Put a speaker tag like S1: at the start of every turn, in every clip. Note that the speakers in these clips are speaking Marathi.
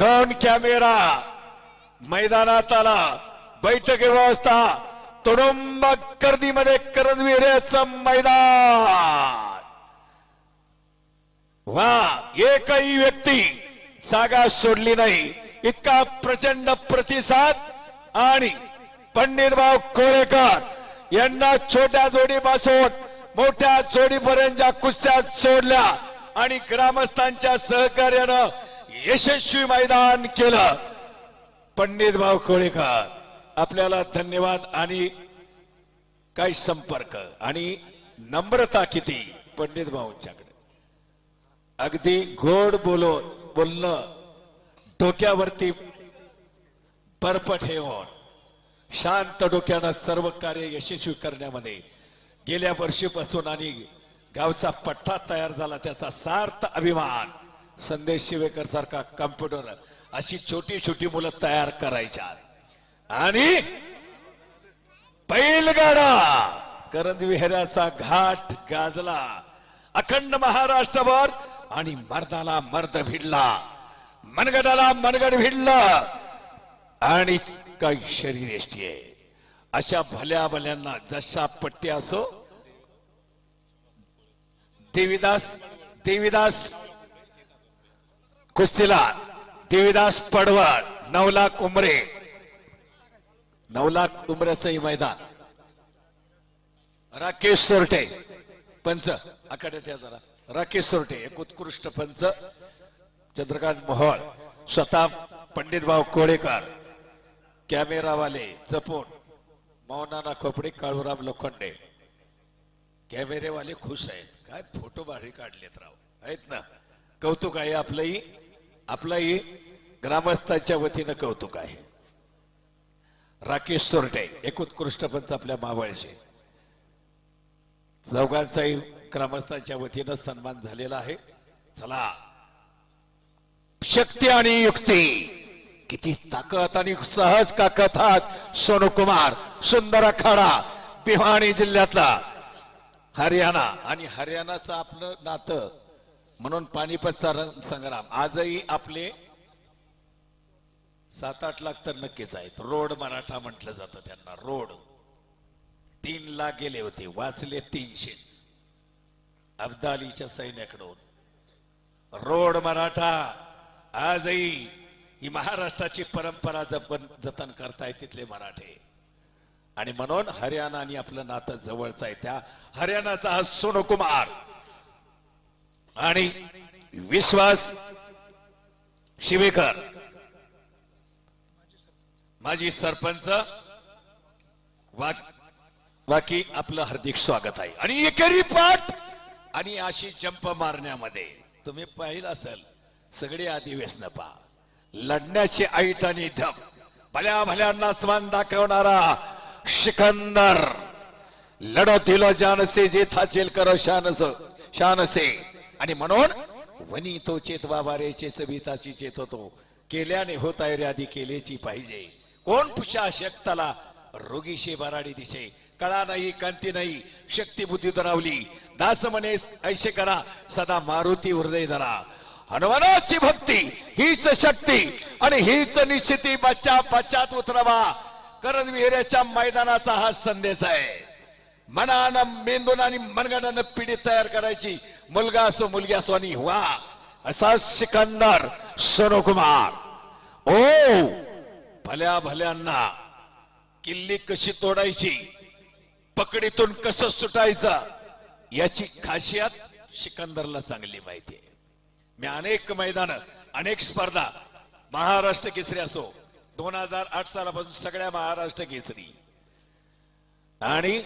S1: ड्रोन कॅमेरा मैदानात आला बैठक व्यवस्था. तुडुंब गर्दीमध्ये करंदविरेचं मैदान. वा एकही व्यक्ती जागा सोडली नाही. इतका प्रचंड प्रतिसाद आणि पंडित भाऊ कोरेकर यांना छोट्या जोडीपासून मोठ्या जोडीपर्यंतच्या कुस्त्या सोडल्या आणि ग्रामस्थांच्या सहकार्यानं यशस्वी मैदान केलं. पंडित भाऊ कोळेकर आपल्याला धन्यवाद आणि काही संपर्क आणि नम्रता किती पंडित भाऊंच्याकडे. अगदी गोड बोलो बोलणं डोक्यावरती बर्फ ठेवून शांत डोक्यानं सर्व कार्य यशस्वी करण्यामध्ये गेल्या वर्षीपासून आणि गावचा पट्टा तयार झाला त्याचा सार्थ अभिमान. संदेश शिवेकर सारखा कम्प्युटर अशी छोटी छोटी मुलं तयार करायच्या आणि बैलगाडा करंद विहिऱ्याचा घाट गाजला. अखंड महाराष्ट्रभर आणि मर्दाला मर्द भिडला. मनगडाला मनगड भिडला. आणि काही शरीर एष्टी आहे. अशा भल्या भल्यांना जशा पट्टी असो देवीदास देवीदास कुस्तीला देवीदास पडवळ नऊ लाख उमरे. नऊ लाख उमऱ्याचंही मैदान. राकेश सोरटे पंच. आखाड्यात या जरा. राकेश सोरटे एक उत्कृष्ट पंच. चंद्रकांत मोहोळ स्वतः पंडित भाऊ कोळेकर. कॅमेरावाले जपून. मौनाना खोपडे काळूराम लोखंडे. कॅमेरेवाले खुश आहेत. काय फोटो भारी काढलेत राव. आहेत ना? कौतुक आहे आपलंही आपलंही ग्रामस्थांच्या वतीनं कौतुक आहे. राकेश सोरटे एक उत्कृष्ट पंच आपल्या मावळचे. चौघांचाही ग्रामस्थांच्या वतीनं सन्मान झालेला आहे. चला. शक्ती आणि युक्ती. किती ताकद आणि सहज का कथात सोनू कुमार सुंदर अखाडा बिहाणी जिल्ह्यातला. हरियाणा आणि हरियाणाचं आपलं नातं म्हणून पानिपतचा रंग संग्राम आजही आपले सात आठ लाख तर नक्कीच आहेत. रोड मराठा म्हटलं जातं त्यांना रोड. तीन लाख गेले होते वाचले तीनशे. अब्दालीच्या सैन्याकडून. रोड मराठा आजही ही महाराष्ट्राची परंपरा जपन जतन करताय तिथले मराठे. आणि म्हणून हरियाणा आणि आपलं नातं जवळचं आहे त्या हरियाणाचा हा सोनकुमार. आणि विश्वास शिवेकर. माजी सरपंच बाकी आपलं हार्दिक स्वागत आहे. आणि एकेरी पाठ! आणि अशी जंप मारण्यामध्ये तुम्ही पाहिलं असेल सगळे अधिवेशन पा लढण्याची ऐट आणि ढप भल्या भल्यांना स्मान दाखवणारा सिकंदर लढो दिलो जानसे जेथा चेल करो शानस शानसे. आणि म्हणून वनी तो चेतवा बाबा रे चेच चेत होतो. केल्याने होत आहे रे आधी केलेची पाहिजे. कोण पुषा शक्ताला? रोगीशे बराडी दिशे. कळा नाही कांती नाही शक्ती बुद्धी धरावली. दास म्हणे ऐशे करा सदा मारुती हृदय धरा. हनुमानाची भक्ती हीच शक्ती आणि हीच निश्चिती बच्चा पश्चात उतरवा. करद विहिऱ्याच्या मैदानाचा हा संदेश आहे. मनानं मेंदून आणि मनगणानं पिढी तयार करायची. मुलगा असो मुलगी असो आणि वा असा सिकंदर सोनकुमार. ओ भल्या भल्यांना किल्ली कशी तोडायची पकडीतून कसं सुटायचं याची खासियत सिकंदरला चांगली माहिती आहे. मी अनेक मैदान अनेक स्पर्धा महाराष्ट्र केसरी असो दोन हजार आठ सालापासून सगळ्या महाराष्ट्र केसरी. आणि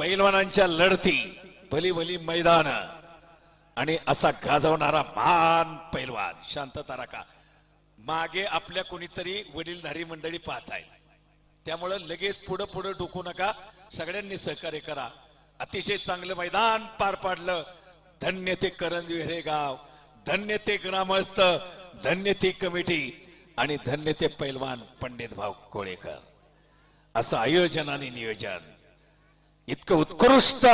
S1: पैलवानांच्या लढती भली भली मैदान आणि असा गाजवणारा महान पैलवान. शांतता राखा मागे आपल्या कोणीतरी वडीलधारी मंडळी पाहत आहे त्यामुळं लगेच पुढं पुढं डोकू नका. सगळ्यांनी सहकार्य करा. अतिशय चांगलं मैदान पार पाडलं. धन्य ते करंजवी हे गाव धन्य ते ग्रामस्थ. धन्य ती कमिटी. आणि धन्य ते पैलवान पंडित भाऊ कोळेकर. असं आयोजन आणि नियोजन. इतकं उत्कृष्ट.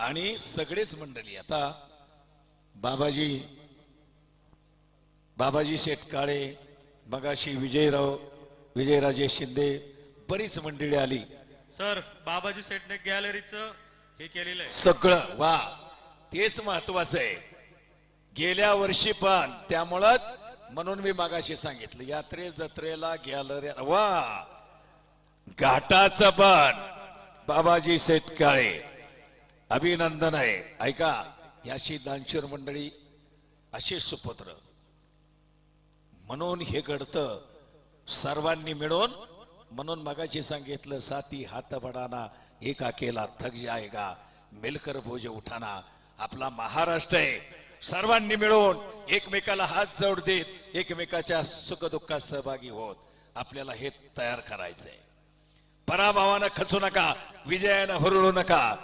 S1: आणि सगळेच मंडळी आता बाबाजी बाबाजी शेटकाळे मगाशी विजयराव विजयराजे शिंदे बरीच मंडळी आली.
S2: सर बाबाजी सेटने गॅलरीचं हे केलेलं आहे.
S1: सगळं वा तेच महत्वाचं आहे. गेल्या वर्षी पण त्यामुळंच म्हणून मी मागाशी सांगितलं यात्रे जत्रेला गॅलरी वा घाटाचं पण. बाबाजी शेटकाळे अभिनंदन आहे ऐका याशी दानशूर मंडळी असे सुपुत्र. म्हणून हे घडतं सर्वांनी मिळून म्हणून मगाशी सांगितलं साथी हात बडाना एका केला थक जाएगा मिलकर भोज उठाना. आपला महाराष्ट्र आहे. सर्वांनी मिळून एकमेकाला हात जोड देत एकमेकाच्या सुखदुःखात सहभागी होत. आपल्याला हे तयार करायचंय. पराभवानं खचू नका. विजयानं हुरळू नका.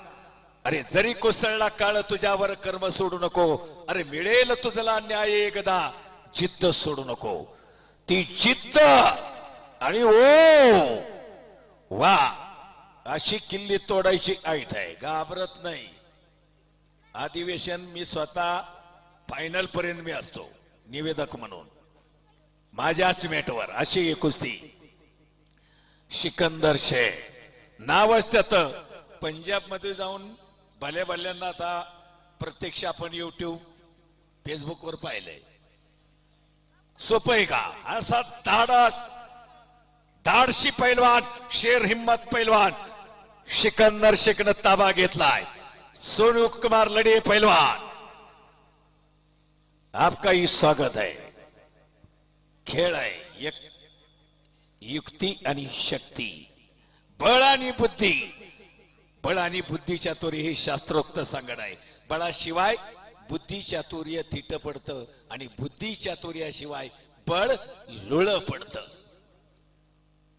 S1: अरे जरी कोसळला काळ तुझ्यावर कर्म सोडू नको अरे मिळेल तुझला न्याय एकदा जिद्द सोडू नको. ती जिद्द आणि ओ वा अशी किल्ली तोडायची ऐट आहे घाबरत नाही. अधिवेशन मी स्वतः फायनल पर्यंत मी असतो निवेदक म्हणून. माझ्याच मेटवर अशी एक कुस्ती. सिकंदर शेख नावच त्यात. पंजाबमध्ये जाऊन भल्या भल्यांना आता प्रत्यक्ष आपण युट्यूब फेसबुक वर पाहिलंय. सोपं आहे का? असा धाडस धाडशी पैलवान शेर हिम्मत पैलवान शिकंदर शिकन ताबा घेतलाय. सोनू कुमार लढे पैलवान. आपका ही स्वागत आहे. खेळ आहे. एक युक्ती आणि शक्ती. बळ आणि बुद्धी. बळ आणि बुद्धी चातुर्य हे शास्त्रोक्त सांगण आहे. बळाशिवाय बुद्धी चातुर्य थिट पडतं आणि बुद्धी चातुर्याशिवाय बळ लुळ पडतं.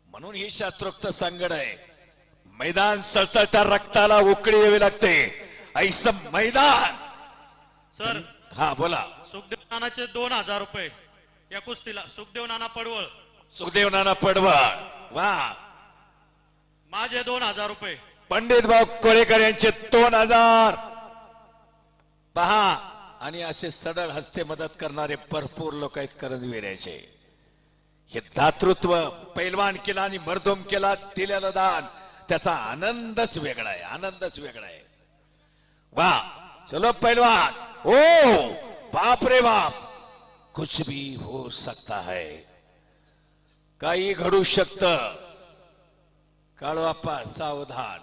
S1: म्हणून ही शास्त्रोक्त सांगण आहे. मैदान सळसळत्या रक्ताला उकळी यावी लागते. ऐसं मैदान.
S2: सर.
S1: हा बोला.
S2: सुखदेव नानाचे दोन हजार रुपये. या कुस्तीला सुखदेव नाना पडवळ.
S1: सुखदेव नाना पडवळ. वा.
S2: माझे दोन हजार रुपये.
S1: पंडित भाऊ कोळेकर यांचे दोन हजार. पहा आणि असे सडळ हस्ते मदत करणारे भरपूर लोक आहेत करंजविऱ्याचे हे दातृत्व पैलवान केला आणि मर्दोम केला दिलेलं दान त्याचा आनंदच वेगळा आहे आनंदच वेगळा आहे. वा चलो पैलवान. ओ बाप रे बाप. कुछ भी हो सकता है. काही घडू शकतं. काळवाप्पा सावधान.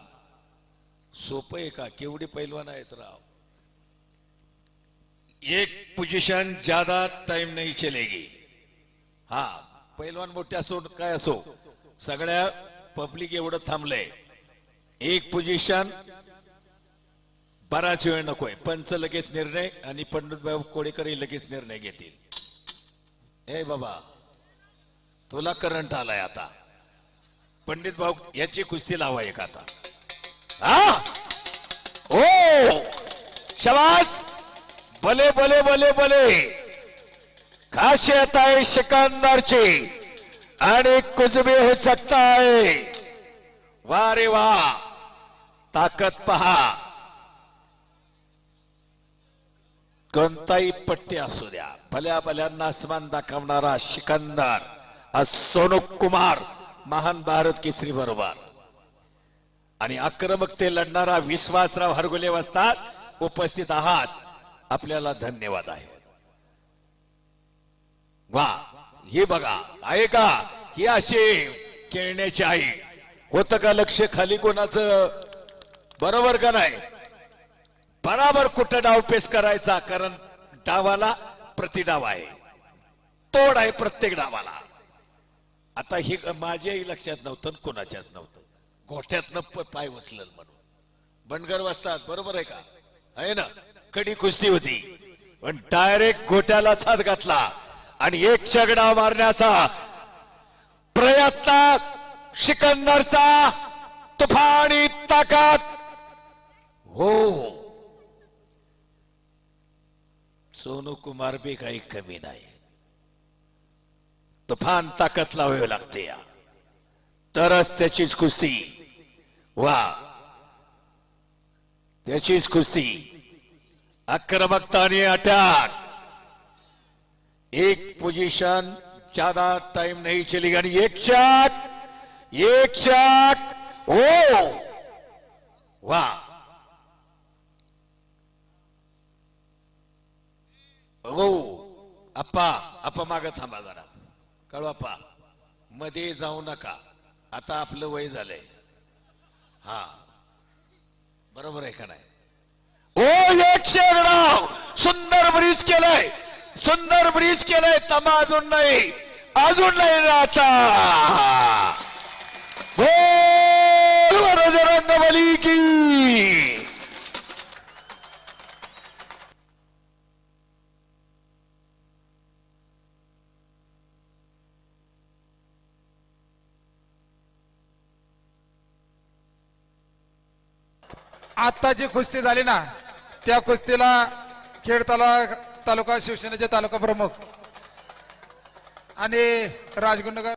S1: सोपं आहे का? केवढी पैलवान आहेत राव. एक पोजिशन ज्यादा टाइम नाही चलेगी. हा पैलवान मोठे असो काय असो सगळ्या पब्लिक एवढं थांबलंय. एक पोझिशन बराच वेळ नकोय. पंच लगेच निर्णय आणि पंडितभाऊ कोडेकरही लगेच निर्णय घेतील. हे बाबा तुला करंट आलाय आता. पंडित भाऊ याची कुस्ती लावा एक आता. हा? ओ! शवास भले भले भले भले. खासियत आहे सिकंदरची. आणि कुजबे हे चकताय वा रे वा. ताकद पहा. कोणताही पट्टी असू द्या. भल्या भल्यांना आसमान दाखवणारा सिकंदर सोनू कुमार. महान भारत केसरी बरोबर. आणि आक्रमकते लढणारा विश्वासराव हरगुले वसतात उपस्थित आहात. आपल्याला धन्यवाद आहे. वा हे बघा आहे का? ही अशी खेळण्याची आहे होतं का लक्ष खाली कोणाचं? बरोबर का नाही? बराबर कुठं डावपेस करायचा? कारण डावाला प्रतिडाव आहे. तोड आहे प्रत्येक डावाला. आता हे माझ्याही लक्षात नव्हतं कोणाच्याच नव्हतं. गोठ्यातनं पाय उचलल म्हणून. बनगर वाजतात बरोबर आहे का? आहे ना? कडी कुस्ती होती. पण डायरेक्ट गोट्यालाच हात घातला. आणि एक चगडा मारण्याचा प्रयत्न सिकंदरचा तुफानी ताकद हो, हो. सोनू कुमार बी काही कमी नाही. तुफान ताकद लावावी लागते. या तरच त्याचीच कुस्ती. वा. त्याचीच कुस्ती. आक्रमकता आणि अटॅक. एक पोजीशन ज्यादा टाइम नहीं चलेगा आणि एक शॉट एक शॉट ओ हो. वा. हो. ओ अप्पा अप्पा माग थांबा जरा. कळवापा. मध्ये जाऊ नका. आता आपलं वय झालंय. हा. बरोबर आहे का नाही? ओ एक शेरडाव! सुंदर ब्रिज केलंय. सुंदर ब्रिज केलाय. तमा अजून नाही. अजून नाही ना आता. बोल रंगबली की.
S3: आता जी कुस्ती झाली ना त्या कुस्तीला खेड ताला तालुका शिवसेनेचे तालुका प्रमुख आणि राजगुंडकर